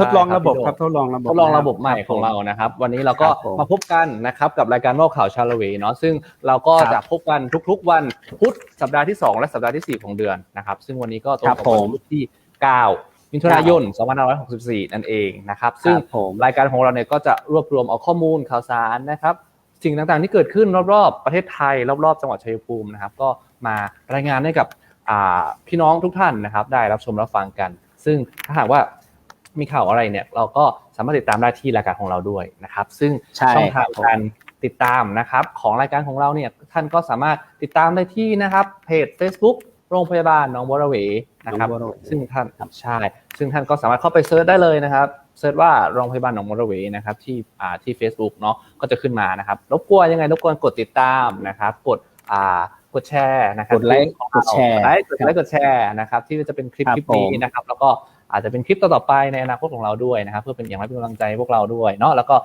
ทดลองระบบใช่ครับทดลองระบบทดลองระบบใหม่ของเรานะครับ วันนี้เราก็ครับผมมาพบกันนะครับกับรายการโลกข่าวชาละเวเนาะซึ่งเราก็ครับจะพบกันทุกๆ วันพุธสัปดาห์ที่ 2 และสัปดาห์ที่ 4 ของเดือนนะครับ ซึ่งวันนี้ก็ตรงครับกับผวันมพุธที่ 9มิถุนายน2564 นั่นเองนะครับ ซึ่งครับผมรายการของเราเนี่ยก็จะรวบรวมเอาข้อมูลข่าวสารนะครับ สิ่งต่างๆที่เกิดขึ้นรอบๆ ประเทศไทย รอบๆ จังหวัดชัยภูมินะครับ ก็มารายงานให้กับอ่าพี่น้องทุกท่านนะครับ ได้รับชมรับฟังกัน ซึ่งถ้าหากว่า มีข่าวอะไรเนี่ยเราก็สามารถติดตามได้ที่รายการของเราด้วยนะครับ ซึ่งใช่ช่องทางครับผมการติดตามนะครับของรายการของเราเนี่ยท่านก็สามารถติดตามได้ที่นะครับเพจ Facebook โรงพยาบาลหนองบัวระเวนะครับหนองบัวระเวซึ่งท่านใช่ซึ่งท่านก็สามารถเข้าไปเซิร์ชได้เลยนะครับเซิร์ชว่าโรงพยาบาลหนองบัวระเวนะครับที่อ่าที่ Facebook เนาะก็จะขึ้นมานะครับรบกวนยังไงรบกวนกดติดตามนะครับกดอ่ากดแชร์นะครับกดไลค์กดแชร์กดไลค์กดไลค์กดแชร์นะครับที่จะเป็นคลิปครับคลิปนี้ผมนะครับแล้วก็ อาจจะเป็นคลิปต่อๆไปในอนาคตของเราด้วยนะครับ เพื่อเป็นอย่างไรเป็นกำลังใจให้พวกเราด้วยเนาะแล้วก็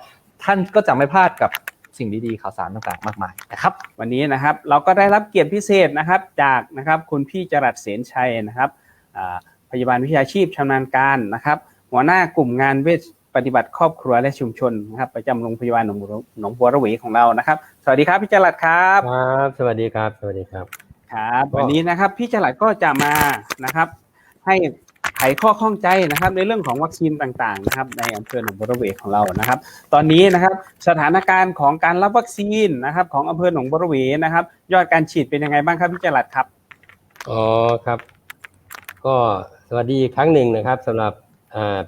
ท่านก็จะไม่พลาดกับสิ่งดีๆข่าวสารต่างๆ มากมายนะครับ วันนี้นะครับเราก็ได้รับเกียรติพิเศษนะครับจากนะครับคุณพี่จรัสเสนชัยนะครับอ่าพยาบาลวิชาชีพชำนาญการนะครับ หัวหน้ากลุ่มงานเวชปฏิบัติครอบครัวและชุมชนนะครับประจำโรงพยาบาลหนองบัวหนองบัวระเวของเรานะครับ สวัสดีครับพี่จรัสครับครับสวัสดีครับ สวัสดีครับครับก็วันนี้นะครับพี่จรัสก็จะมานะครับ ให้ ไขข้อข้องใจนะครับในเรื่องของวัคซีนต่างๆนะครับในอำเภอหนองบัวระเวของเรานะครับ ตอนนี้นะครับสถานการณ์ของการรับวัคซีนนะครับของอำเภอหนองบัวระเวนะครับ ยอดการฉีดเป็นยังไงบ้างครับพี่จรัสครับอ๋อครับ ก็สวัสดีครั้งหนึ่งนะครับสำหรับ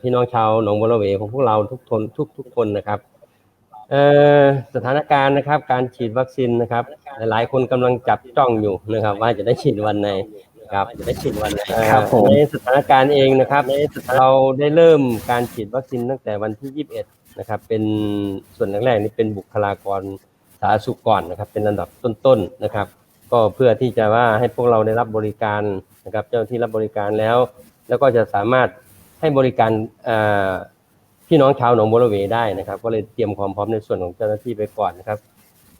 พี่น้องชาวหนองบัวระเวของพวกเราทุกคนทุกทุกคนนะครับสถานการณ์นะครับ การฉีดวัคซีนนะครับ หลายๆคนกำลังจับจ้องอยู่นะครับ ว่าจะได้ฉีดวันไหน นะครับจะได้ฉีดวันไหนครับผมในสถานการณ์เองนะครับเราได้เริ่มการฉีดวัคซีนตั้งแต่วันที่ 21 นะครับ เป็นส่วนแรกๆนี่เป็นบุคลากรสาธารณสุขก่อนนะครับ เป็นลำดับต้นๆนะครับ ก็เพื่อที่จะว่าให้พวกเราได้รับบริการนะครับ เจ้าหน้าที่รับบริการแล้ว แล้วก็จะสามารถให้บริการเอ่อพี่น้องชาวหนองบัวระเวได้นะครับ ก็เลยเตรียมความพร้อมในส่วนของเจ้าหน้าที่ไปก่อนนะครับ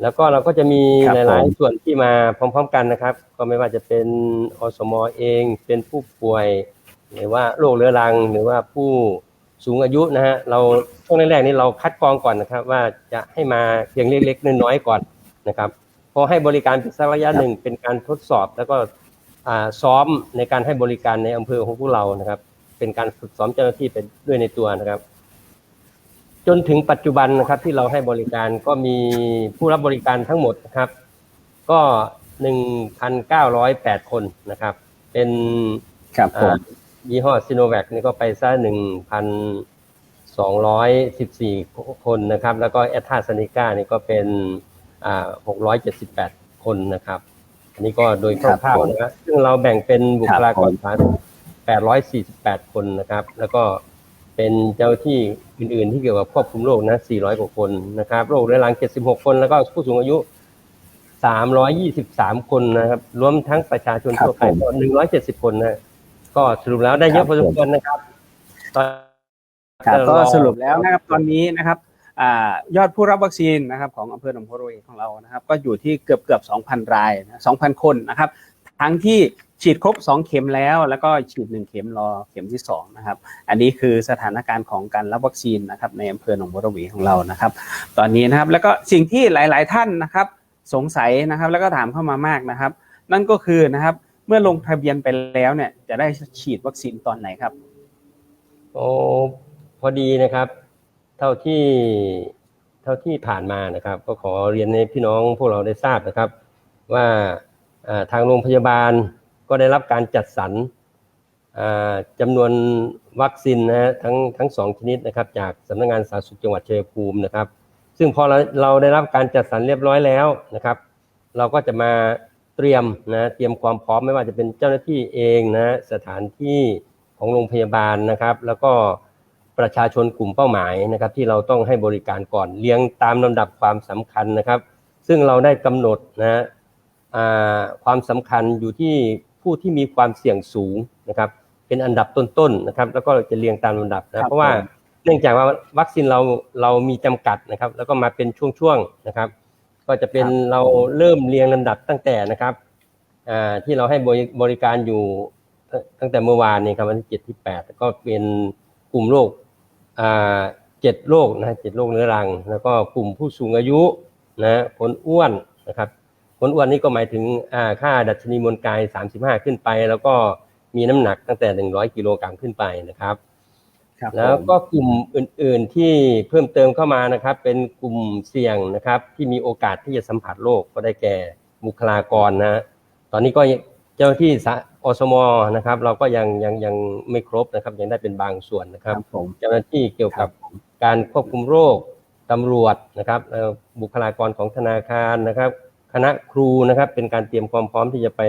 แล้วก็เราก็จะมีครับหลายผม ๆส่วนที่มาพร้อม ๆ กันนะครับ ก็ไม่ว่าจะเป็นอสมเอง เป็นผู้ป่วย หรือว่าโรคเรื้อรัง หรือว่าผู้สูงอายุนะฮะเราช่วงแรกๆนี้เราคัดกรองก่อนนะครับ ว่าจะให้มาเพียงเล็กๆน้อยๆก่อนนะครับพอให้บริการเป็นสักระยะหนึ่งเป็นการทดสอบแล้วก็อ่าซ้อมในการให้บริการในอำเภอของพวกเรานะครับ เป็นการฝึกซ้อมเจ้าหน้าที่ไปด้วยในตัวนะครับ จนถึงปัจจุบันนะครับที่เราให้บริการก็มีผู้รับบริการทั้งหมดนะครับ ก็ 1,908 คนนะครับ เป็นครับผมอ่ายี่ห้อซิโนแวคนี่ก็ไปซะ1,214 คนนะครับ แล้วก็แอตตาซาเนกานี่ก็เป็นอ่า678 คนนะครับ อันนี้ก็โดยคครับร่าวผมๆนะครับซึ่งเราแบ่งเป็นบุคลากรครับผมสาธารณสุข848 คนนะครับ แล้วก็ เป็นเจ้าที่อื่น ๆ ที่เกี่ยวกับควบคุมโรคนะ 400 กว่าคนนะครับ โรคเรื้อรัง 76 คน แล้วก็ผู้สูงอายุ 323 คนนะครับ รวมทั้งประชาชนครับทั่วไปผมก็170 คนนะก็สรุปแล้วได้เยครัอะบพอสมควรนะครับตอนครับก็เอ่อสรุปแล้วนะครับตอนนี้นะครับอ่ายอดผู้รับวัคซีนนะครับของอำเภอหนองบัวระเวของเรานะครับ ก็อยู่ที่เกือบเกือบ2,000 รายนะ2,000 คนนะครับ ทั้งที่ ฉีดครบ 2 เข็มแล้ว แล้วก็ฉีด 1 เข็มรอเข็มที่2นะครับอันนี้คือสถานการณ์ของการรับวัคซีนนะครับในอำเภอหนองบัวระเวของเรานะครับ ตอนนี้นะครับแล้วก็สิ่งที่หลาย ๆ ท่านนะครับสงสัยนะครับแล้วก็ถามเข้ามามากนะครับ นั่นก็คือนะครับเมื่อลงทะเบียนไปแล้วเนี่ยจะได้ฉีดวัคซีนตอนไหนครับโอ้พอดีนะครับ เท่าที่เท่าที่ผ่านมานะครับ ก็ขอเรียนให้พี่น้องพวกเราได้ทราบนะครับ ว่าทางโรงพยาบาล ก็ได้รับการจัดสรรจำนวนวัคซีนนะฮะทั้งทั้งสองชนิดนะครับจากสำนักงานสาธารณสุขจังหวัดชัยภูมินะครับ ซึ่งพอเราเราได้รับการจัดสรรเรียบร้อยแล้วนะครับ เราก็จะมาเตรียมนะเตรียมความพร้อมไม่ว่าจะเป็นเจ้าหน้าที่เองนะสถานที่ของโรงพยาบาลนะครับ แล้วก็ประชาชนกลุ่มเป้าหมายนะครับ ที่เราต้องให้บริการก่อนเรียงตามลำดับความสำคัญนะครับ ซึ่งเราได้กำหนดนะความสำคัญอยู่ที่ ผู้ที่มีความเสี่ยงสูงนะครับเป็นอันดับต้นๆนะครับ แล้วก็จะเรียงตามลำดับครันะบเพราะว่าผมเนื่องจากว่าวัคซีนเราเรามีจำกัดนะครับ แล้วก็มาเป็นช่วงๆนะครับ ก็จะเป็นเราเริ่มเรียงลำดับตั้งแต่นะครับอ่าที่เราให้บริบริการอยู่ตั้งตั้งแต่เมื่อวานนี้ครับวันที่เจ็ดที่แปดก็เป็นกลุ่มโรคอ่าเจ็ดโรคนะเจ็ดโรคเรื้อรัง แล้วก็กลุ่มผู้สูงอายุนะคนอ้วนนะครับ คนอ้วนนี่ก็หมายถึงอ่าค่าดัชนีมวลกาย 35 ขึ้นไป แล้วก็มีน้ำหนักตั้งแต่ 100 กิโลกรัมขึ้นไปนะครับครับแล้วก็กลุ่มอื่น ๆที่เพิ่มเติมเข้ามานะครับ เป็นกลุ่มเสี่ยงนะครับ ที่มีโอกาสที่จะสัมผัสโรคก็ได้แก่บุคลากรนะ ตอนนี้ก็เจ้าหน้าที่สาอสมนะครับ เราก็ยังยังยังไม่ครบนะครับ ยังได้เป็นบางส่วนนะคครัรับบผมเจ้าหน้าที่เกี่ยวกับการควบคุมโรคตำรวจนะครับเอ่อบุคลากรของธนาคารนะครับ คณะครูนะครับ เป็นการเตรียมความพร้อมที่จะไป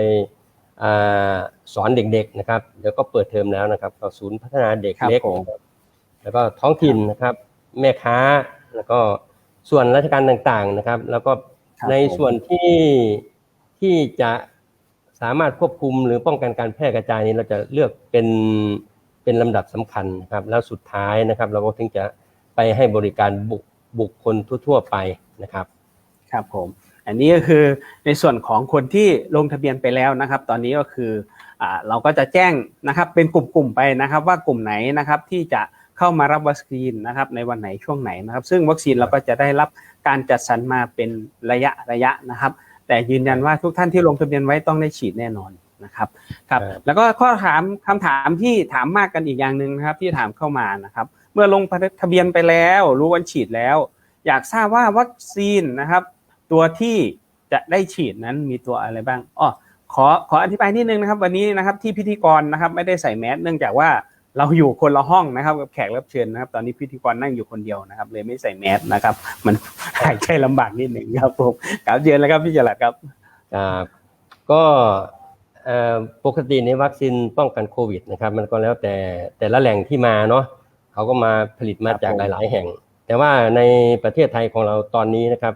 อ่าสอนเด็กๆนะครับเดี๋ยวก็เปิดเทอมแล้วนะครับก็ศูนย์พัฒนาเด็กครับเล็กผมนะครับแล้วก็ท้องถิ่นนะครับ แม่ค้าแล้วก็ส่วนราชการต่างๆนะครับ แล้วก็ครับในผมส่วนที่ที่จะสามารถควบคุมหรือป้องกันการแพร่กระจายนี้เราจะเลือกเป็นเป็นลำดับสำคัญนะครับ แล้วสุดท้ายนะครับ เราก็ถึงจะไปให้บริการบุคบุคคลทั่ว ๆ ไปนะครับ ครับผมอันนี้ก็คือในส่วนของคนที่ลงทะเบียนไปแล้วนะครับ ตอนนี้ก็คืออ่าเราก็จะแจ้งนะครับเป็นกลุ่มๆไปนะครับ ว่ากลุ่มไหนนะครับที่จะเข้ามารับวัคซีนนะครับในวันไหนช่วงไหนนะครับ ซึ่งวัคซีนเราก็จะได้รับการจัดสรรมาเป็นระยะระยะนะครับ แต่ยืนยันว่าทุกท่านที่ลงทะเบียนไว้ต้องได้ฉีดแน่นอนนะครับครับครับแล้วก็ข้อถามคำถามที่ถามมากกันอีกอย่างหนึ่งนะครับ ที่ถามเข้ามานะครับ เมื่อลงทะเบียนไปแล้ว รู้วันฉีดแล้ว อยากทราบว่าวัคซีนนะครับ ตัวที่จะได้ฉีดนั้นมีตัวอะไรบ้างอ๋อขอขออธิบายนิดนึงนะครับวันนี้นะครับที่พิธีกรนะครับไม่ได้ใส่แมสเนื่องจากว่าเราอยู่คนละห้องนะครับกับแขกรับเชิญนะครับ ตอนนี้พิธีกรนั่งอยู่คนเดียวนะครับ เลยไม่ใส่แมสนะครับ มันหายใจลำบากนิดหนึ่งครับผมครับเชิญแล้วครับพี่จรัสครับครับก็เอ่อปกติในวัคซีนป้องกันโควิดนะครับ มันก็แล้วแต่แต่ละแหล่งที่มาเนาะเขาก็มาผลิตมาจากครับผมหลาย ๆ แห่ง แต่ว่าในประเทศไทยของเราตอนนี้นะครับ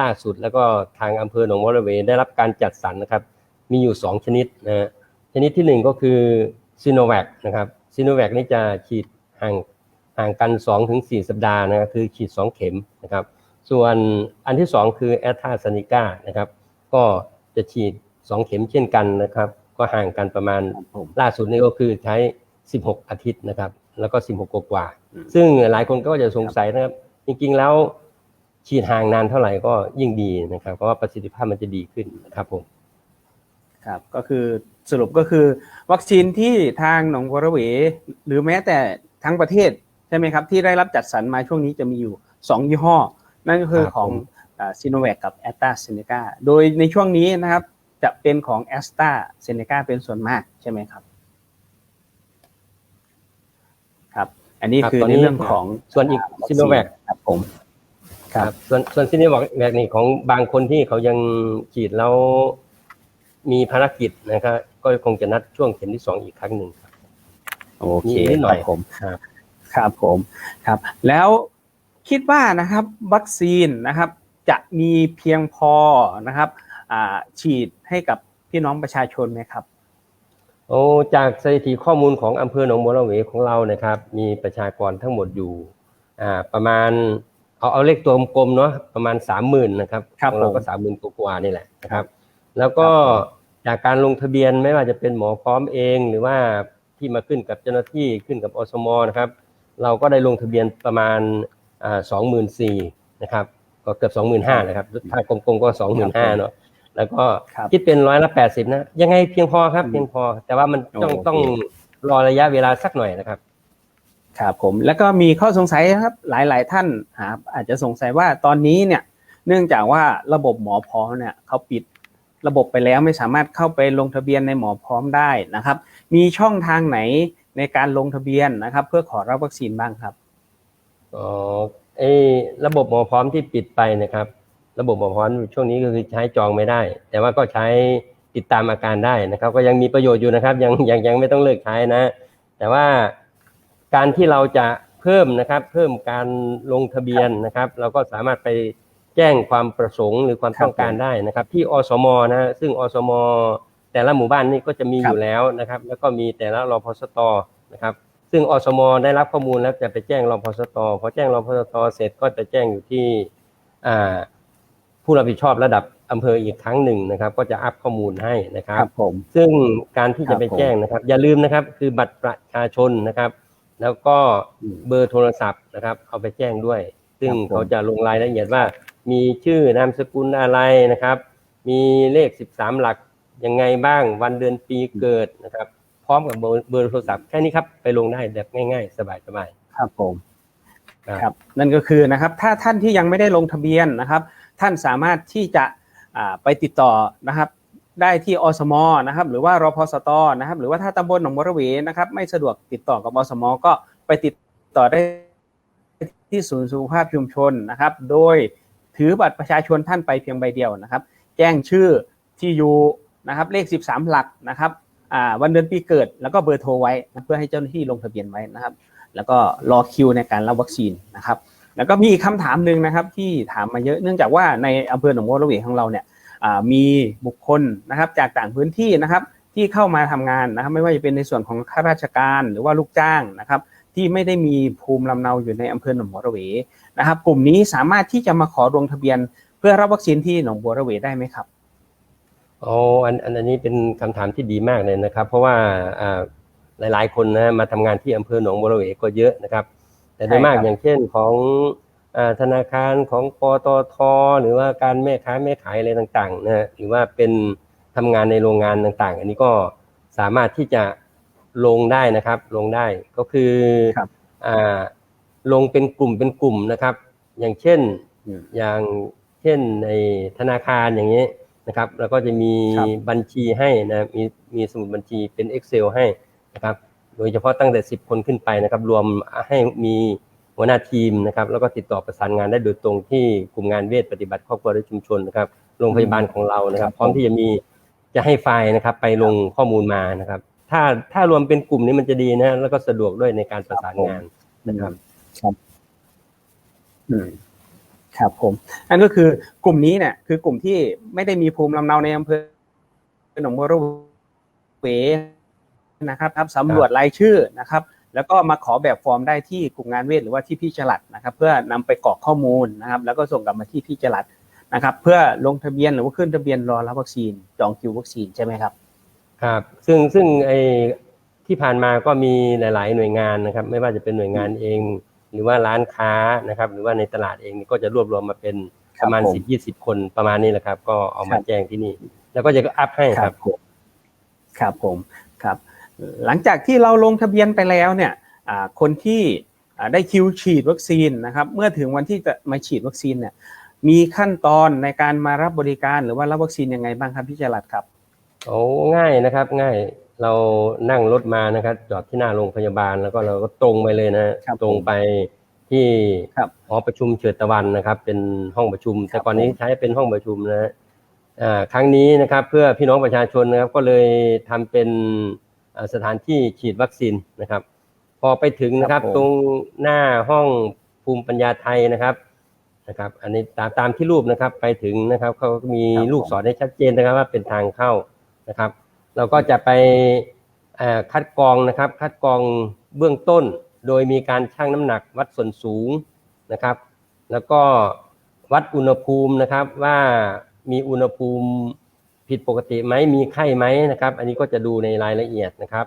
ล่าสุดแล้วก็ทางอำเภอหนองบัวระเวได้รับการจัดสรรนะครับ มีอยู่ 2 ชนิดนะฮะชนิดที่ 1 ก็คือซีโนแวคนะครับซีโนแวคนี่จะฉีดห่างห่างกัน 2-4 สัปดาห์นะครับคือฉีด 2 เข็มนะครับ ส่วนอันที่ 2 คือแอต a z ซ e น c a นะครับก็จะฉีด 2 เข็มเช่นกันนะครับ ก็ห่างกันประมาณครับผมล่าสุดนี่ก็คือใช้ 16 อาทิตย์นะครับ แล้วก็ 16 กว่าๆอืมซึ่งหลายคนก็จะสงสัยนะครับ จริงๆแล้ว ฉีดห่างนานเท่าไหร่ก็ยิ่งดีนะครับ เพราะว่าประสิทธิภาพมันจะดีขึ้นนะครับผมครับก็คือสรุปก็คือวัคซีนที่ทางหนองบัวระเวหรือแม้แต่ทั้งประเทศใช่ไหมครับ ที่ได้รับจัดสรรมาช่วงนี้จะมีอยู่ 2 ยี่ห้อ นั่นก็คือครับของผมซีโนแวคกับแอสตราเซเนกาโดยในช่วงนี้นะครับ จะเป็นของแอสตราเซเนกาเป็นส่วนมากใช่ไหมครับครับ อันนี้ครับคือตอนในนี้เรื่องของส่วนอีกา Sinovac ครับผม ครับ ส่วนส่วนซีโนแวคนี่ของบางคนที่เขายังฉีดแล้วมีภารกิจนะครับ ก็คงจะนัดช่วงเข็มที่สองอีกครั้งหนึ่งครับโอเคมีนิดหน่อยครับผมครับครับผมครับ แล้วคิดว่านะครับวัคซีนนะครับ จะมีเพียงพอนะครับอ่าฉีดให้กับพี่น้องประชาชนไหมครับโอ้จากสถิติข้อมูลของอำเภอหนองบัวระเวของเรานะครับ มีประชากรทั้งหมดอยู่อ่าประมาณ เอาเอาเลขตัวกลมๆเนาะประมาณสามหมื่นนะครับครับของเราก็ผมสามหมื่นกว่าๆนี่แหละนะครับ แล้วก็จากการลงทะเบียนไม่ว่าจะเป็นหมอพร้อมเองหรือว่าที่มาขึ้นกับเจ้าหน้าที่ขึ้นกับอสมนะครับ เราก็ได้ลงทะเบียนประมาณสองหมื่นสี่นะครับ ก็เกือบสองหมื่นห้านะครับ ถ้ากลมๆก็สองหมื่นห้าเนาะแล้วก็ครับคิดเป็นร้อยละแปดสิบนะ ยังไงเพียงพอครับอืมเพียงพอ แต่ว่ามันต้องโอเคต้องรอระยะเวลาสักหน่อยนะครับ ครับผมแล้วก็มีข้อสงสัยครับหลาย ๆ ท่านครับอาจจะสงสัยว่าตอนนี้เนี่ยเนื่องจากว่าระบบหมอพร้อมเนี่ยเขาปิดระบบไปแล้วไม่สามารถเข้าไปลงทะเบียนในหมอพร้อมได้นะครับ มีช่องทางไหนในการลงทะเบียนนะครับ เพื่อขอรับวัคซีนบ้างครับอ๋อไอ้ระบบหมอพร้อมที่ปิดไปนะครับ ระบบหมอพร้อมช่วงนี้ก็คือใช้จองไม่ได้ แต่ว่าก็ใช้ติดตามอาการได้นะครับ ก็ยังมีประโยชน์อยู่นะครับ ยังยังยังไม่ต้องเลิกใช้นะ แต่ว่า การที่เราจะเพิ่มนะครับ เพิ่มการลงทะเบียนนะครับ เราก็สามารถไปแจ้งความประสงค์หรือความครับต้องการได้นะครับ ที่อสมนะฮะซึ่งอสม แต่ละหมู่บ้านนี่ก็จะมีครับอยู่แล้วนะครับ แล้วก็มีแต่ละรพสตนะครับ ซึ่งอสม ได้รับข้อมูลแล้วจะไปแจ้งรพสตพอแจ้งรพสตเสร็จก็จะแจ้งอยู่ที่อ่าผู้รับผิดชอบระดับอำเภออีกครั้งหนึ่งนะครับ ก็จะอัพข้อมูลให้นะครับครับผมซึ่งการที่ครัจะบไปผมแจ้งนะครับ อย่าลืมนะครับ คือบัตรประชาชนนะครับ แล้วก็อืมเบอร์โทรศัพท์นะครับ เอาไปแจ้งด้วย ซึ่งครับผมเขาจะลงรายละเอียดว่า มีชื่อนามสกุลอะไรนะครับ มีเลข 13 หลักยังไงบ้างวันเดือนปีเกิดนะครับ พร้อมกับเบอร์เบอร์โทรศัพท์แค่นี้ครับไปลงได้แบบง่าย ๆ สบายครับผมครับครับนั่นก็คือนะครับถ้าท่านที่ยังไม่ได้ลงทะเบียนนะครับ ท่านสามารถที่จะอ่าไปติดต่อนะครับ ได้ที่อสมนะครับหรือว่ารพสตนะครับหรือว่าถ้าตำบลหนองบัวระเวนะครับไม่สะดวกติดต่อกับอสม ก็ไปติดต่อได้ที่ศูนย์สุขภาพชุมชนนะครับ โดยถือบัตรประชาชนท่านไปเพียงใบเดียวนะครับ แจ้งชื่อที่อยู่นะครับเลข 13 หลักนะครับวันเดือนปีเกิด แล้วก็เบอร์โทรไว้เพื่อให้เจ้าหน้าที่ลงทะเบียนไว้นะครับ แล้วก็รอคิวในการรับวัคซีนนะครับ แล้วก็มีคำถามหนึ่งนะครับที่ถามมาเยอะเนื่องจากว่าในอำเภอหนองบัวระเวของเราเนี่ย มีบุคคลนะครับจากต่างพื้นที่นะครับที่เข้ามาทำงานนะครับ ไม่ว่าจะเป็นในส่วนของข้าราชการหรือว่าลูกจ้างนะครับ ที่ไม่ได้มีภูมิลำเนาอยู่ในอำเภอหนองบัวระเวนะครับ กลุ่มนี้สามารถที่จะมาขอลงทะเบียน เพื่อรับวัคซีนที่หนองบัวระเวได้ไหมครับอ๋ออันอันนี้เป็นคำถามที่ดีมากเลยนะครับ เพราะว่าอ่าหลาย ๆ คนนะมาทำงานที่อำเภอหนองบัวระเวก็เยอะนะครับ แต่โดยมากอย่างเช่นของ ธนาคารของปตทหรือว่าการแม่ค้าแม่ขายอะไรต่างๆนะฮะหรือว่าเป็นทำงานในโรงงานต่างๆ อันนี้ก็สามารถที่จะลงได้นะครับ ลงได้ก็คือครับอ่าลงเป็นกลุ่มเป็นกลุ่มนะครับ อย่างเช่นอืมอย่างเช่นในธนาคารอย่างนี้นะครับ แล้วก็จะมีครับบัญชีให้นะมีมีสมุดบัญชีเป็น Excel ให้นะครับ โดยเฉพาะตั้งแต่ 10 คนขึ้นไปนะครับ รวมให้มี หัวหน้าทีมนะครับแล้วก็ติดต่อประสานงานได้โดยตรงที่กลุ่มงานเวชปฏิบัติครอบครัวและชุมชนนะครับโรงพยาบาลของเรานะครับ พร้อมที่จะมีจะให้ไฟล์นะครับ ไปลงข้อมูลมานะครับ ถ้าถ้ารวมเป็นกลุ่มนี้มันจะดีนะแล้วก็สะดวกด้วยในการประสานงานนะครับครับอืมครับผมนั่นก็คือกลุ่มนี้เนี่ยคือกลุ่มที่ไม่ได้มีภูมิลำเนาในอำเภอหนองบัวระเวนะครับครับสำรวจรายชื่อนะครับ แล้วก็มาขอแบบฟอร์มได้ที่กลุ่มงานเวทหรือว่าที่พี่จรัดนะครับ เพื่อนำไปกรอกข้อมูลนะครับ แล้วก็ส่งกลับมาที่พี่จรัดนะครับ เพื่อลงทะเบียนหรือว่าขึ้นทะเบียนรอรับวัคซีนจองคิววัคซีนใช่ไหมครับครับ ซึ่งซึ่งไอที่ผ่านมาก็มีหลาย ๆ หน่วยงานนะครับ ไม่ว่าจะเป็นหน่วยงานเอง หรือว่าร้านค้านะครับ หรือว่าในตลาดเองนี่ก็จะรวบรวมมาเป็นครัปบระมาณผมสิบยี่สิบคนประมาณนี้แหละครับ ก็เอามาครับแจ้งที่นี่ แล้วก็จะอัพให้ครับผมครับผมครับ หลังจากที่เราลงทะเบียนไปแล้วเนี่ยอ่าคนที่อ่าได้คิวฉีดวัคซีนนะครับเมื่อถึงวันที่จะมาฉีดวัคซีนเนี่ยมีขั้นตอนในการมารับบริการหรือว่ารับวัคซีนยังไงบ้างครับพี่จรัดครับโอ้ง่ายนะครับง่ายเรานั่งรถมานะครับจอดที่หน้าโรงพยาบาลแล้วก็เราก็ตรงไปเลยนะฮะครับตรงไปที่ครับหอประชุมเฉิดตะวันนะครับ เป็นห้องประชุม แต่ก่อนนี้ผมใช้เป็นห้องประชุมนะฮะอ่าครั้งนี้นะครับ เพื่อพี่น้องประชาชนนะครับ ก็เลยทำเป็นอ่า สถานที่ฉีดวัคซีนนะครับ พอไปถึงนะครับครับผมตรงหน้าห้องภูมิปัญญาไทยนะครับนะครับ อันนี้ตามตามที่รูปนะครับไปถึงนะครับเขาก็มีลูกศรให้ชัดเจนนะครับว่าเป็นทางเข้านะครับ เราก็จะไปเอ่อคัดกรองนะครับ คัดกรองเบื้องต้น โดยมีการชั่งน้ำหนักวัดส่วนสูงนะครับ แล้วก็วัดอุณหภูมินะครับว่ามีอุณหภูมิ ผิดปกติไหมมีไข้ไหมนะครับ อันนี้ก็จะดูในรายละเอียดนะครับ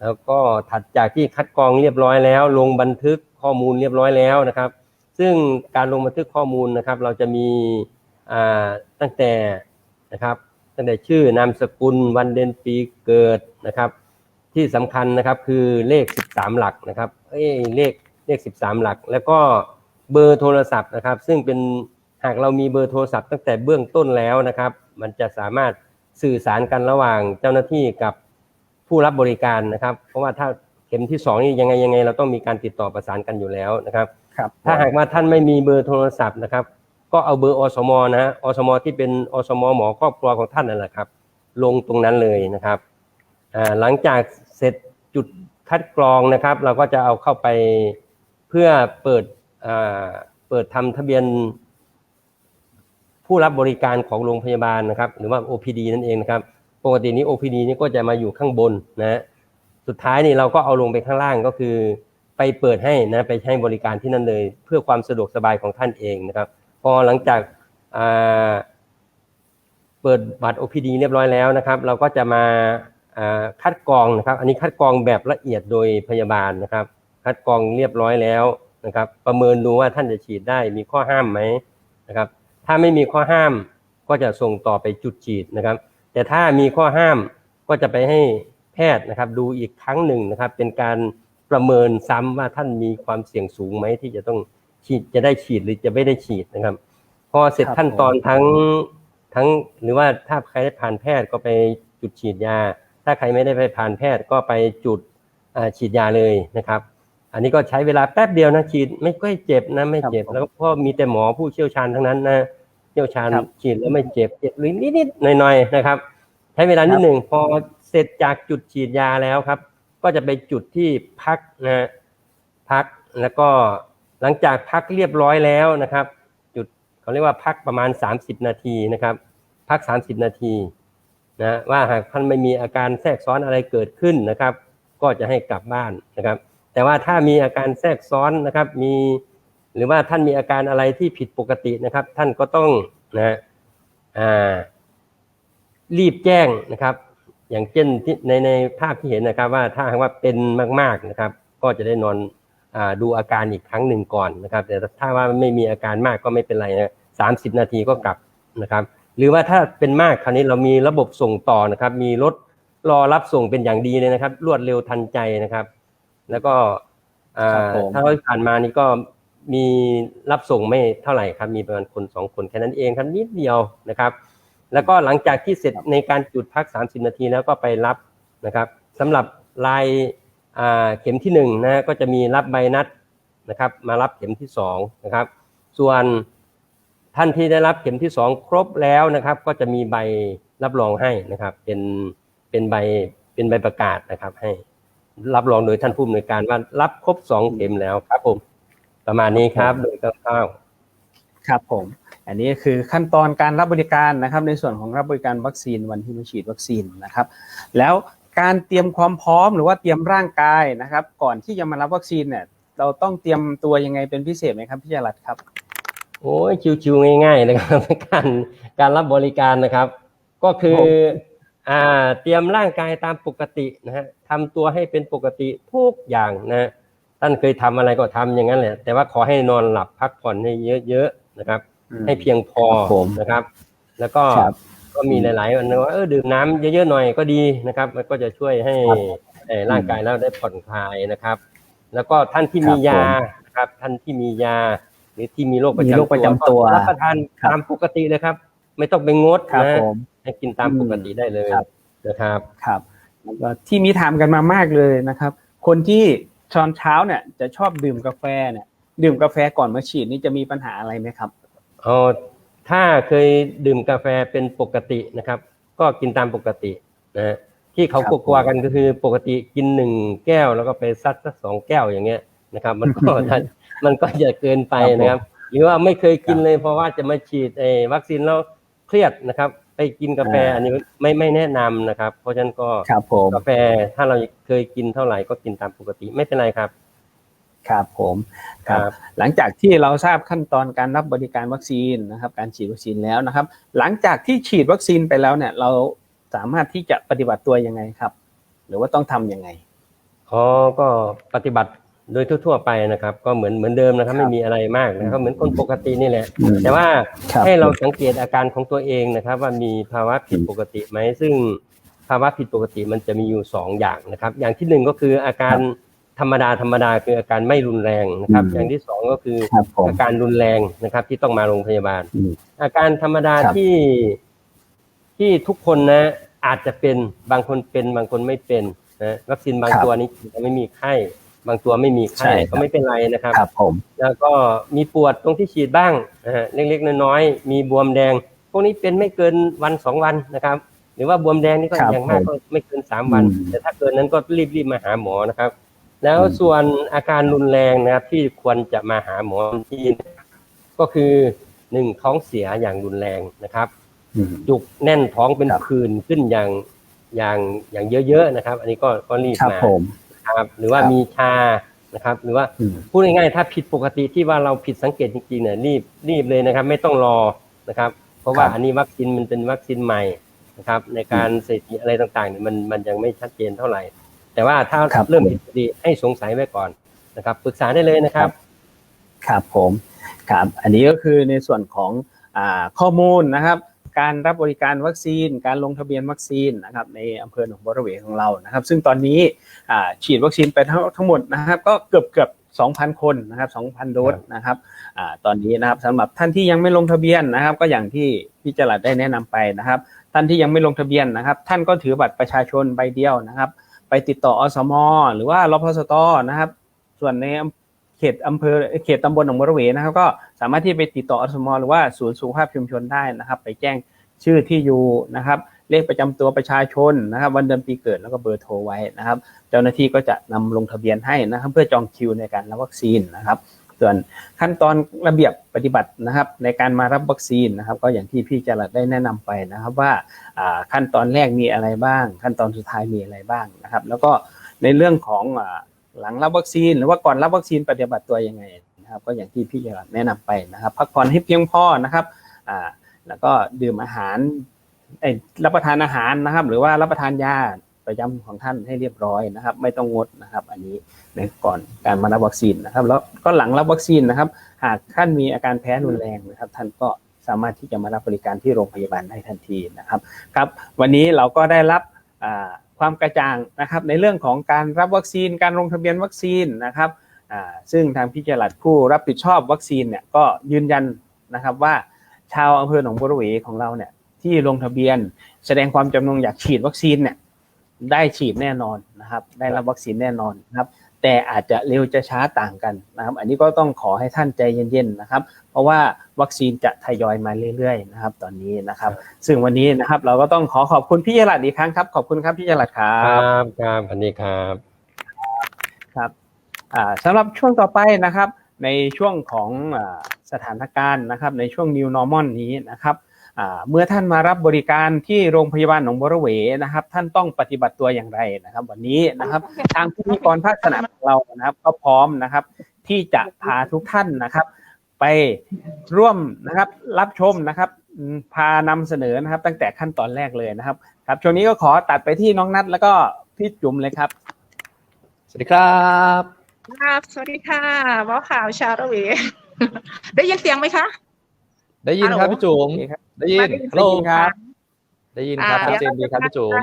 แล้วก็ถัดจากที่คัดกรองเรียบร้อยแล้ว ลงบันทึกข้อมูลเรียบร้อยแล้วนะครับ ซึ่งการลงบันทึกข้อมูลนะครับ เราจะมีตั้งแต่นะครับตั้งแต่ชื่อนามสกุลวันเดือนปีเกิดนะครับ ที่สำคัญนะครับคือเลข 13 หลักนะครับเอ้เลขเลข 13 หลัก แล้วก็เบอร์โทรศัพท์นะครับ ซึ่งเป็น หากเรามีเบอร์โทรศัพท์ตั้งแต่เบื้องต้นแล้วนะครับ มันจะสามารถสื่อสารกันระหว่างเจ้าหน้าที่กับผู้รับบริการนะครับ เพราะว่าถ้าเข็มที่สองนี่ยังไงยังไง เราต้องมีการติดต่อประสานกันอยู่แล้วนะครับครับ ถ้าหากว่าท่านไม่มีเบอร์โทรศัพท์นะครับ ก็เอาเบอร์อสมนะฮะอสมที่เป็นอสมหมอครอบครัวของท่านนั่นแหละครับ ลงตรงนั้นเลยนะครับอ่าหลังจากเสร็จจุดคัดกรองนะครับ เราก็จะเอาเข้าไปเพื่อเปิดอ่าเปิดทำทะเบียน ผู้รับบริการของโรงพยาบาลนะครับหรือว่า OPD นั่นเองนะครับปกตินี้ OPD นี่ก็จะมาอยู่ข้างบนนะสุดท้ายนี่เราก็เอาลงไปข้างล่างก็คือ ไปเปิดให้นะไปให้บริการที่นั่นเลย เพื่อความสะดวกสบายของท่านเองนะครับ พอหลังจากาเปิดบัตร OPD เรียบร้อยแล้วนะครับ เราก็จะมาาคัดกรองนะครับ อันนี้คัดกรองแบบละเอียดโดยพยาบาลนะครับ คัดกรองเรียบร้อยแล้วนะครับ ประเมินดูว่าท่านจะฉีดได้มีข้อห้ามไหมนะครับ ถ้าไม่มีข้อห้ามก็จะส่งต่อไปจุดฉีดนะครับ แต่ถ้ามีข้อห้ามก็จะไปให้แพทย์นะครับ ดูอีกครั้งหนึ่งนะครับ เป็นการประเมินซ้ำว่าท่านมีความเสี่ยงสูงไหมที่จะต้องฉีดจะได้ฉีดหรือจะไม่ได้ฉีดนะครับ พอเสร็จครับขั้นตอนทั้งทั้งหรือว่าถ้าใครได้ผ่านแพทย์ก็ไปจุดฉีดยา ถ้าใครไม่ได้ไปผ่านแพทย์ก็ไปจุดอ่าฉีดยาเลยนะครับ อันนี้ก็ใช้เวลาแป๊บเดียวนะฉีดไม่ค่อยเจ็บนะไม่เจ็บครับผมแล้วก็เพราะมีแต่หมอผู้เชี่ยวชาญทั้งนั้นนะ เชี่ยวชาญครับ ฉีดแล้วไม่เจ็บเจ็บหรือนิดๆหน่อยๆนะครับ ใช้เวลานิดหนึ่งพอเสร็จจากจุดฉีดยาแล้วครับ ก็จะไปจุดที่พักนะฮะพักแล้วก็หลังจากพักเรียบร้อยแล้วนะครับ จุดเขาเรียกว่าพักประมาณ 30 นาทีนะครับ พัก 30 นาทีนะว่าหากท่านไม่มีอาการแทรกซ้อนอะไรเกิดขึ้นนะครับ ก็จะให้กลับบ้านนะครับ แต่ว่าถ้ามีอาการแทรกซ้อนนะครับ มี หรือว่าท่านมีอาการอะไรที่ผิดปกตินะครับ ท่านก็ต้องนะอ่ารีบแจ้งนะครับ อย่างเช่นที่ในในภาพที่เห็นนะครับ ว่าถ้าหากว่าเป็นมาก ๆนะครับ ก็จะได้นอนอาดูอาการอีกครั้งหนึ่งก่อนนะครับ แต่ถ้าว่าไม่มีอาการมากก็ไม่เป็นไรนะสามสิบนาทีก็กลับนะครับ หรือว่าถ้าเป็นมากคราวนี้เรามีระบบส่งต่อนะครับ มีรถรอรับส่งเป็นอย่างดีเลยนะครับ รวดเร็วทันใจนะครับ แล้วก็อ่าครับผมถ้าเราผ่านมานี่ก็ มีรับส่งไม่เท่าไหร่ครับ มีประมาณคนสองคนแค่นั้นเองครับนิดเดียวนะครับ แล้วก็หลังจากที่เสร็จในการจุดพัก 30 นาทีแล้วก็ไปรับนะครับสำหรับลายเข็มที่หนึ่งนะก็จะมีรับใบนัดนะครับ มารับเข็มที่สองนะครับ ส่วนท่านที่ได้รับเข็มที่สองครบแล้วนะครับ ก็จะมีใบรับรองให้นะครับ เป็นเป็นใบเป็นใบประกาศนะครับ ให้รับรองโดยท่านผู้อำนวยการว่ารับครบสองเข็มแล้วครับผม ประมาณนี้ครับโดยคร่าวๆครับผม อันนี้คือขั้นตอนการรับบริการนะครับ ในส่วนของรับบริการวัคซีนวันที่มาฉีดวัคซีนนะครับ แล้วการเตรียมความพร้อมหรือว่าเตรียมร่างกายนะครับ ก่อนที่จะมารับวัคซีนเนี่ย เราต้องเตรียมตัวยังไงเป็นพิเศษไหมครับพี่จรัตครับ โอ้ยชิวๆง่ายๆนะครับการการรับบริการนะครับ ก็คือผมอ่าเตรียมร่างกายตามปกตินะฮะทำตัวให้เป็นปกติทุกอย่างนะ ท่านเคยทำอะไรก็ทำอย่างนั้นแหละ แต่ว่าขอให้นอนหลับพักผ่อนให้เยอะๆนะครับ ให้เพียงพอครับผมนะครับ แล้วก็ครับก็มีหลายๆวันนะว่าเออดื่มน้ำเยอะๆหน่อยก็ดีนะครับ มันก็จะช่วยให้ครับเอ่อร่างกายเราได้ผ่อนคลายนะครับ แล้วก็ท่านที่ครับมียาผมนะครับ ท่านที่มียา หรือที่มีโรคประมีจำโรคประจำตัวก็รับประทานครับตามปกติเลยครับ ไม่ต้องไปงดครับนะผมให้กินตามปกติได้เลยครับนะครับครับ แล้วก็ที่มีถามกันมามากเลยนะครับ คนที่ ตอนเช้าเนี่ยจะชอบดื่มกาแฟเนี่ยดื่มกาแฟก่อนมาฉีดนี่จะมีปัญหาอะไรไหมครับเอาถ้าเคยดื่มกาแฟเป็นปกตินะครับ ก็กินตามปกตินะฮะที่เขากลัวกันก็คือปกติกินหนึ่งแก้วแล้วก็ไปซัดสักสองแก้วอย่างเงี้ยนะครับ มันก็มันก็จะเกินไปนะครับ หรือว่าไม่เคยกินเลยเพราะว่าจะมาฉีดไอ้วัคซีนแล้วเครียดนะครับ ไปกินกาแฟอ่าอันนี้ไม่ไม่แนะนำนะครับ เพราะฉะนั้นก็ครับผมกาแฟถ้าเราเคยกินเท่าไหร่ก็กินตามปกติไม่เป็นไรครับครับผมครับหลังจากที่เราทราบขั้นตอนการรับบริการวัคซีนนะครับ การฉีดวัคซีนแล้วนะครับ หลังจากที่ฉีดวัคซีนไปแล้วเนี่ยเราสามารถที่จะปฏิบัติตัวยังไงครับ หรือว่าต้องทำยังไงอ๋อก็ปฏิบัติ โดยทั่วๆไปนะครับ ก็เหมือนเหมือนเดิมนะครับครับ ไม่มีอะไรมากนะครับเหมือนคนปกตินี่แหละอืมแต่ว่าครับให้เราสังเกตอาการของตัวเองนะครับ ว่ามีภาวะผิดปกติไหมซึ่งภาวะผิดปกติมันจะมีอยู่สองอย่างนะครับ อย่างที่หนึ่งก็คืออาการธรรมดาธรรมดาคืออาการไม่รุนแรงนะครับอืมอย่างที่สองก็คือครับผมอาการรุนแรงนะครับ ที่ต้องมาโรงพยาบาลอืมอาการธรรมดาครับที่ที่ทุกคนนะอาจจะเป็นบางคนเป็นบางคนไม่เป็นนะวัคซีนบางครับตัวนี้ไม่มีไข้ บางตัวไม่มีใช่ไข้ครับก็ไม่เป็นไรนะครับครับผมแล้วก็มีปวดตรงที่ฉีดบ้างนะฮะเล็กๆน้อยๆมีบวมแดง พวกนี้เป็นไม่เกินวันสองวันนะครับ หรือว่าบวมแดงนี่ก็ครับอย่างมากผมก็ไม่เกินสามวันอืมแต่ถ้าเกินนั้นก็รีบๆมาหาหมอนะครับ แล้วอืมส่วนอาการรุนแรงนะครับที่ควรจะมาหาหมอที่ก็คือหนึ่งท้องเสียอย่างรุนแรงนะครับอืมจุกแน่นท้องเป็นครับผื่นขึ้นอย่างอย่างอย่างเยอะๆนะครับ อันนี้ก็ก็รีบครับมา ผมครับ หรือว่าครับมีชานะครับ หรือว่าอืมพูดง่ายๆถ้าผิดปกติที่ว่าเราผิดสังเกตจริงๆเนี่ยรีบรีบเลยนะครับ ไม่ต้องรอนะครับ เพราะว่าครับอันนี้วัคซีนมันเป็นวัคซีนใหม่นะครับ ในการสถิติอะไรต่างๆเนี่ยมันมันยังไม่ชัดเจนเท่าไหร่ แต่ว่าถ้าครับเริ่มผิดพอดีให้สงสัยไว้ก่อนนะครับปรึกษาได้เลยนะครับครับผมครับ อันนี้ก็คือในส่วนของอาข้อมูลนะครับ การรับบริการวัคซีน การลงทะเบียนวัคซีนนะครับในอำเภอหนองบัวระเวของเรานะครับ ซึ่งตอนนี้ฉีดวัคซีนไปทั้งทั้งหมดนะครับ ก็เกือบเกือบ2,000 คนนะครับ 2,000 โดสนะครับอตอนนี้นะครับสำหรับท่านที่ยังไม่ลงทะเบียนนะครับ ก็อย่างที่พี่จรัดได้แนะนำไปนะครับ ท่านที่ยังไม่ลงทะเบียนนะครับ ท่านก็ถือบัตรประชาชนใบเดียวนะครับ ไปติดต่ออสม หรือว่ารพสตนะครับ ส่วนใน เขตอำเภอเขตตำบลหนองบัวระเวนะครับก็สามารถที่ไปติดต่ออสมหรือว่าศูนย์สุขภาพชุมชนได้นะครับ ไปแจ้งชื่อที่อยู่นะครับเลขประจำตัวประชาชนนะครับ วันเดือนปีเกิดแล้วก็เบอร์โทรไว้นะครับ เจ้าหน้าที่ก็จะนำลงทะเบียนให้นะครับ เพื่อจองคิวในการรับวัคซีนนะครับ ส่วนขั้นตอนระเบียบปฏิบัตินะครับ ในการมารับวัคซีนนะครับ ก็อย่างที่พี่จรัดได้แนะนำไปนะครับว่าขั้นตอนแรกมีอะไรบ้าง ขั้นตอนสุดท้ายมีอะไรบ้างนะครับ แล้วก็ในเรื่องของ หลังรับวัคซีน หรือว่าก่อนรับวัคซีนปฏิบัติตัวยังไงนะครับก็อย่างที่พี่จรัดแนะนำไปนะครับ พักผ่อนให้เพียงพอนะครับอ่าแล้วก็ดื่มอาหารรับประทานอาหารนะครับ หรือว่ารับประทานยาประจำของท่านให้เรียบร้อยนะครับ ไม่ต้องงดนะครับ อันนี้ในก่อนการมารับวัคซีนนะครับ แล้วก็หลังรับวัคซีนนะครับ หากท่านมีอาการแพ้รุนแรงนะครับ ท่านก็สามารถที่จะมารับบริการที่โรงพยาบาลได้ทันทีนะครับ ครับ วันนี้เราก็ได้รับอ่า ความกระจ่างนะครับในเรื่องของการรับวัคซีน การลงทะเบียนวัคซีนนะครับซึ่งทางพี่จรัดผู้รับผิดชอบวัคซีนเนี่ยก็ยืนยันนะครับว่าชาวอำเภอหนองบัวระเวของเราเนี่ยที่ลงทะเบียนแสดงความจำนงอยากฉีดวัคซีนเนี่ยได้ฉีดแน่นอนนะครับ ได้รับวัคซีนแน่นอนนะครับ แต่อาจจะเร็วจะช้าต่างกันนะครับ อันนี้ก็ต้องขอให้ท่านใจเย็นๆนะครับ เพราะว่าวัคซีนจะทยอยมาเรื่อยๆนะครับ ตอนนี้นะครับ ซึ่งวันนี้นะครับ เราก็ต้องขอขอบคุณพี่จรัดอีกครั้งครับ ขอบคุณครับพี่จรัดครัครับบครับสวัสดีครับครับอ่าสำหรับช่วงต่อไปนะครับ ในช่วงของอาสถานการณ์นะครับ ในช่วง New Normal นี้นะครับอ่า เมื่อท่านมารับบริการที่โรงพยาบาลหนองบัวระเวนะครับ ท่านต้องปฏิบัติตัวอย่างไรนะครับ วันนี้นะครับทางพิธีกรภาคสนามของเรานะครับ ก็พร้อมนะครับ ที่จะพาทุกท่านนะครับ ไปร่วมนะครับ รับชมนะครับอืมพานำเสนอนะครับ ตั้งแต่ขั้นตอนแรกเลยนะครับ ครับช่วงนี้ก็ขอตัดไปที่น้องนัทแล้วก็พี่จุ๋มเลยครับ สวัสดีครับครับสวัสดีค่ะหมอข่าวชาวระเวได้ยินเสียงไหมคะ ได้ยินครับฮัลโหลพี่จุ๋มโอเคครับได้ยินได้ยินฮัลโหลครับ ได้ยินครับอ่าชัดเจนดีครับพี่จุ๋ม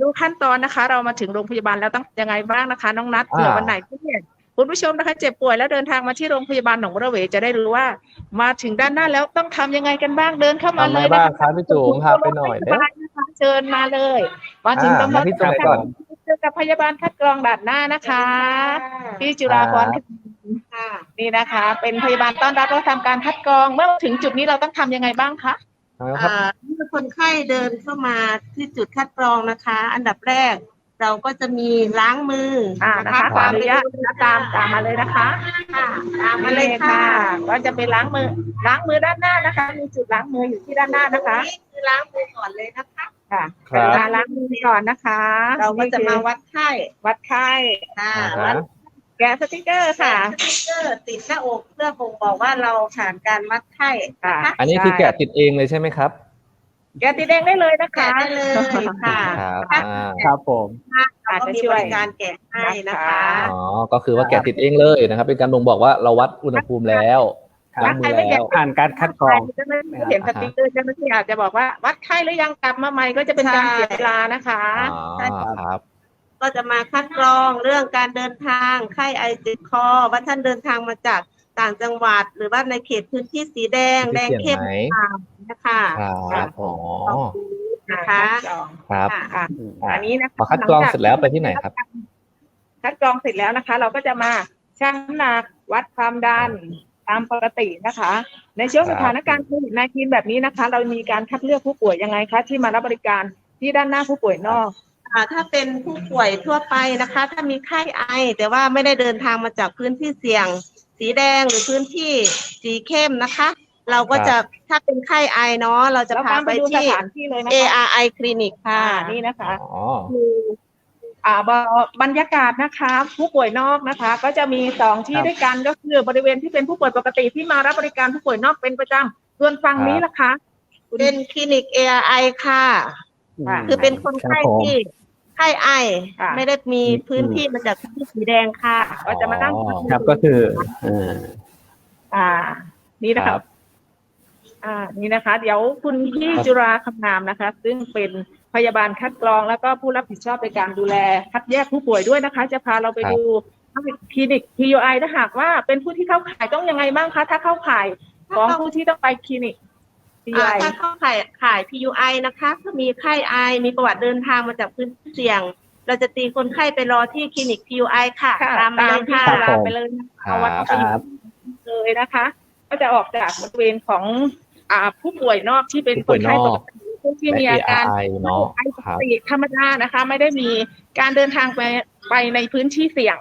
ดูขั้นตอนนะคะ เรามาถึงโรงพยาบาลแล้วต้องยังไงบ้างนะคะ น้องนัดเผื่ออ่าวันไหนที่คุณผู้ชมนะคะเจ็บป่วยแล้วเดินทางมาที่โรงพยาบาลหนองบัวระเวจะได้รู้ว่า มาถึงด้านหน้าแล้วต้องทำยังไงกันบ้างเดินเข้ามาทำเลไงยนะบ้างคะครับพี่จุ๋มพาไปหน่อยเด้อนะคะเชิญมาเลยมาถึงอ่าตรงมาที่ตรงไหนก่อนเจอกับพยาบาลคัดกรองด่านหน้านะคะพี่จุฬาพรครับ ค่ะนี่นะคะ เป็นพยาบาลต้อนรับแล้วทำการคัดกรอง เมื่อถึงจุดนี้เราต้องทำยังไงบ้างคะทำไงครับ อ่าเมื่อคนไข้เดินเข้ามาที่จุดคัดกรองนะคะ อันดับแรกเราก็จะมีล้างมืออ่านะนะคะคะขออนุญาตนะตามตามมาเลยนะคะค่ะตามมาเลยค่ะ ก็จะไปล้างมือล้างมือด้านหน้านะคะ มีจุดล้างมืออยู่ที่ด้านหน้านะคะ นี่คือล้างมือก่อนเลยนะคะ ค่ะครับมาล้างมือก่อนนะคะเราก็จะมาวัดไข้วัดไข้ค่ะอ่าฮะ วัด แกะสติกเกอร์ค่ะ สติ๊กเกอร์ติดหน้าอกเพื่อบ่งบอกว่าเราผ่านการวัดไข้ค่ะนะคะอันนี้คือแกะติดเองเลยใช่ไหมครับแกะติดเองได้เลยนะคะแกะได้เลยค่ะ ครับค่ะอ่าครับผมเราก็มีบริการแกะให้นะคะอ๋อก็คือว่าแกะติดเองเลยนะครับ เป็นการบ่งบอกว่าเราวัดอุณหภูมิแล้วล้างมือแล้วผ่านการคัดกรองเจ้าหน้าที่เห็นสติกเกอร์เจ้าหน้าที่อาจจะบอกว่า วัดไข้หรือยังกลับมาใหม่ก็จะเป็นการเสียเวลานะคะอ๋อใช่ค่ะครับ ก็จะมาคัดกรองเรื่องการเดินทางไข้ไอเจ็บคอว่าท่านเดินทางมาจากต่างจังหวัด หรือว่าในเขตพื้นที่สีแดงแดงเข้มไหมนะคะครับอ๋อนะคะครับค่ะค่ะอ่าอันนี้นะคะพอคัดกรองเสร็จแล้วไปที่ไหนครับ คัดกรองเสร็จแล้วนะคะ เราก็จะมาชั่งน้ำหนักวัดความดันตามปกตินะคะ ในช่วงครับสถานการณ์โควิด -19 แบบนี้นะคะ เรามีการคัดเลือกผู้ป่วยยังไงคะที่มารับบริการที่ด้านหน้าผู้ป่วยนอกอ่า ถ้าเป็นผู้ป่วยทั่วไปนะคะ ถ้ามีไข้ไอ แต่ว่าไม่ได้เดินทางมาจากพื้นที่เสี่ยง สีแดงหรือพื้นที่สีเข้มนะคะ เราก็จะถ้าเป็นไข้ไอเนาะเราจะเราพาตามไปไปดูสที่ถานที่เลยนะคะ ARI คลินิกค่ะอ่านี่นะคะอ๋อคืออ่าบบรรยากาศนะคะ ผู้ป่วยนอกนะคะ ก็จะมีสองที่ครับด้วยกันก็คือบริเวณที่เป็นผู้ป่วยปกติที่มารับบริการผู้ป่วยนอกเป็นประจำส่วนฝั่งนี้ล่ะคะคุณเป็นคลินิก ARI ค่ะค่ะคือเป็นคนไข้ครับผมที่ ไข้ไอ ค่ะ ไม่ได้มีพื้นที่มาจากพื้นที่สีแดงค่ะ ก็จะมานั่งอ๋อครับก็คือเอออ่า นี่นะครัคะบอ่า นี่นะคะ เดี๋ยวคุณพี่จุราคำนามนะคะ ซึ่งเป็นพยาบาลคัดกรองแล้วก็ผู้รับผิดชอบในการดูแลคัดแยกผู้ป่วยด้วยนะคะ จะพาเราไปดูคลินิก PUI ถ้าหากว่าเป็นผู้ที่เข้าข่ายต้องยังไงบ้างคะ ถ้าเข้าข่ายของผู้ที่ต้องไปคลินิก อ่า PUI ถ้าเข้าข่ายข่าย PUI นะคะถ้ามีไข้ไอมีประวัติเดินทางมาจากพื้นที่เสี่ยง เราจะตีคนไข้ไปรอที่คลินิก PUI ค่ะ ค่ะตามมาตาเลมยที่ค่ะจุฬาไปเลยนะครัคะบ วัดเข้าไปอยู่เลยนะคะ ก็จะออกจากบริเวณของอ่าผู้ป่วยนอกที่เป็นผู้คป่วยนนไข้อปกกติผู้ที่มีอาการและ AI เนาะไข้ปครับกติธรรมดานะคะ ไม่ได้มีการเดินทางไปไปในพื้นที่เสี่ยง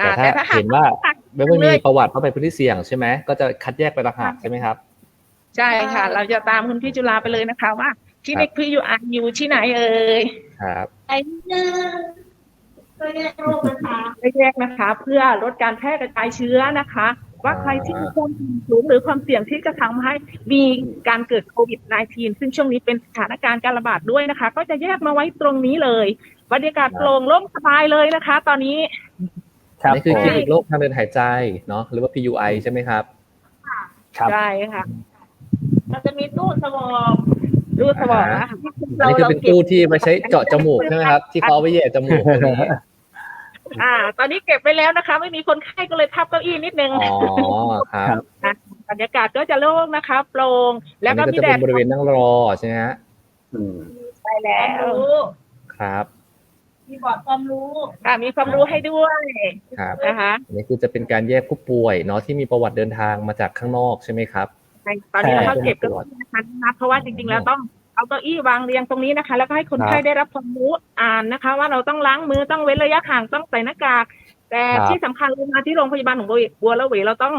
อ่าแต่แต่ถ้าถ้าหากเห็นว่าหากไม่ว่ามีประวัติเข้าไปพื้นที่เสี่ยงใช่ไหมก็จะคัดแยกไปต่างหากใช่ไหมครับ ใช่ค่ะ เราจะตามคุณพี่จุฬาไปเลยนะคะว่าคลินิกพี่อยู่อ่อยู่ที่ไหนเอ่ยครับไอ้เนี่ยก็แยกโรคนะคะไม่แยกนะคะ เพื่อลดการแพร่กระจายเชื้อนะคะ ว่าใครที่มีความเสี่ยงสูงหรือความเสี่ยงที่จะทำให้มีการเกิดโควิด -19 ซึ่งช่วงนี้เป็นสถานการณ์การระบาดด้วยนะคะ ก็จะแยกมาไว้ตรงนี้เลยบรรยากาศโปร่งโล่งสบายเลยนะคะ ตอนนี้ครับนี่คือผมคลินิกโรคทางเดินหายใจเนาะหรือว่า PUI ใช่ไหมครับ ครับใช่ค่ะ มันจะมีตู้สวอปตู้สวอปนะคะอันนี้คือเป็นตู้ที่ไปใช้เจาะจมูกใช่ไหมครับ ที่เขาเอาไปแย่จมูกตรงนี้อ่า ตอนนี้เก็บไปแล้วนะคะ ไม่มีคนไข้ก็เลยพับเก้าอี้นิดนึงอ๋อครับบรรยากาศก็จะโล่งนะคะโปร่งแล้วอันก็นี้ก็มีจะแดเป็นดบริเวณนั่งรอใช่ไหมฮะอืมไปแล้วครับมีบอร์ดความรู้ค่ะมีความรู้ให้ด้วยครับนะคะอันนี้คือจะเป็นการแยกผู้ป่วยเนาะที่มีประวัติเดินทางมาจากข้างนอกใช่ไหมครับ ในตอนนี้เราก็ใช่เก็บเก็อี้นะคะนับเพราะว่าจริง ๆ แล้วต้องเอาเก้าอี้วางเรียงตรงนี้นะคะ แล้วก็ให้คนไข้ครับได้รับความรู้อ่านนะคะ ว่าเราต้องล้างมือต้องเว้นระยะห่างต้องใส่หน้ากาก แต่ครับที่สำคัญเลยมาที่โรงพยาบาลของบัวละเวเราต้อง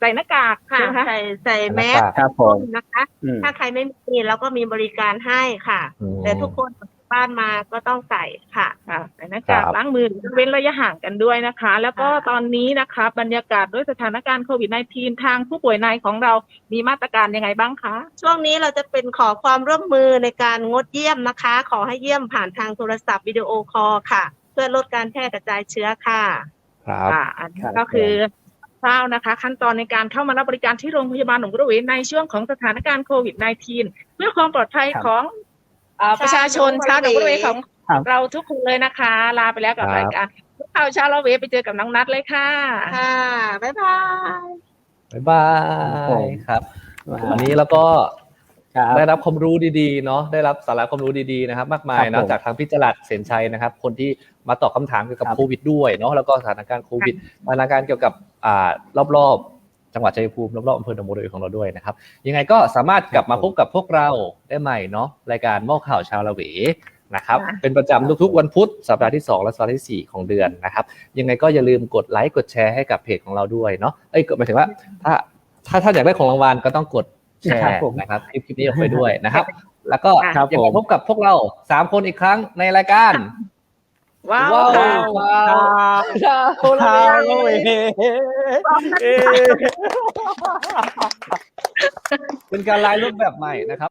ใส่หน้ากากค่ะใช่ไหมคะใส่ใส่แมสครับผมนะคะอืมถ้าใครไม่มีเราก็มีบริการให้ค่ะอืมแต่ทุกคน บ้านมาก็ต้องใส่ค่ะค่ะใส่หน้ากากครับล้างมือเว้นระยะห่างกันด้วยนะคะ แล้วก็ค่ะ ตอนนี้นะคะ บรรยากาศด้วยสถานการณ์โควิด -19 ทางผู้ป่วยในของเรามีมาตรการยังไงบ้างคะ ช่วงนี้เราจะเป็นขอความร่วมมือในการงดเยี่ยมนะคะ ขอให้เยี่ยมผ่านทางโทรศัพท์วิดีโอคอลค่ะ เพื่อลดการแพร่กระจายเชื้อค่ะ ครับอ่าอันนี้ครับก็คือคร่าวนะคะ ขั้นตอนในการเข้ามารับบริการที่โรงพยาบาลหนองบัวระเวในช่วงของสถานการณ์โควิด -19 เพื่อความปลอดภัยครับ ของเอ่อ ประชาชนชาวหนองบัวระเวของครับเราทุกคนเลยนะคะ ลาไปแล้วกับครับรายการทุกข่าวชาวละเวไปเจอกับน้องนัดเลยค่ะ ค่ะบ๊ายบายบ๊ายบาครับผมยครับวันนี้แล้วก็ครับได้รับความรู้ดีๆเนาะได้รับสาระความรู้ดีๆนะครับ มากมายครัเนาะบผมจากทางพิจารณาเสนชัยนะครับ คนที่มาตอบคำถามเกี่ยวกับครับโควิดด้วยเนาะแล้วก็สถานการณ์โควิดสถานการณ์เกี่ยวกับอ่ารอบๆ จังหวัดชัยภูมิรอบๆอำเภอหนองบัวระเวของเราด้วยนะครับ ยังไงก็สามารถกลับมาพบกับพวกเราได้ใหม่เนาะรายการหม้อข่าวชาวละเวนะครับค่ะเป็นประจำทุกๆวันพุธสัปดาห์ที่ 2 และสัปดาห์ที่ 4 ของเดือนนะครับ ยังไงก็อย่าลืมกดไลค์กดแชร์ให้กับเพจของเราด้วยเนาะเอ้ยหมายถึงว่า ถ้าถ้าถ้าอยากได้ของรางวัลก็ต้องกดแชครับร์ผมนะครับคลิปคลิปนี้ออกไปด้วยนะครับ แล้วก็ครับยังผมพบกับพวกเราสามคนอีกครั้งในรายการ ว้าวว้าวค่ะว้าวชาวชาละวเวเวเอ๊ะเป็นการไลฟ์รูปแบบใหม่นะครับ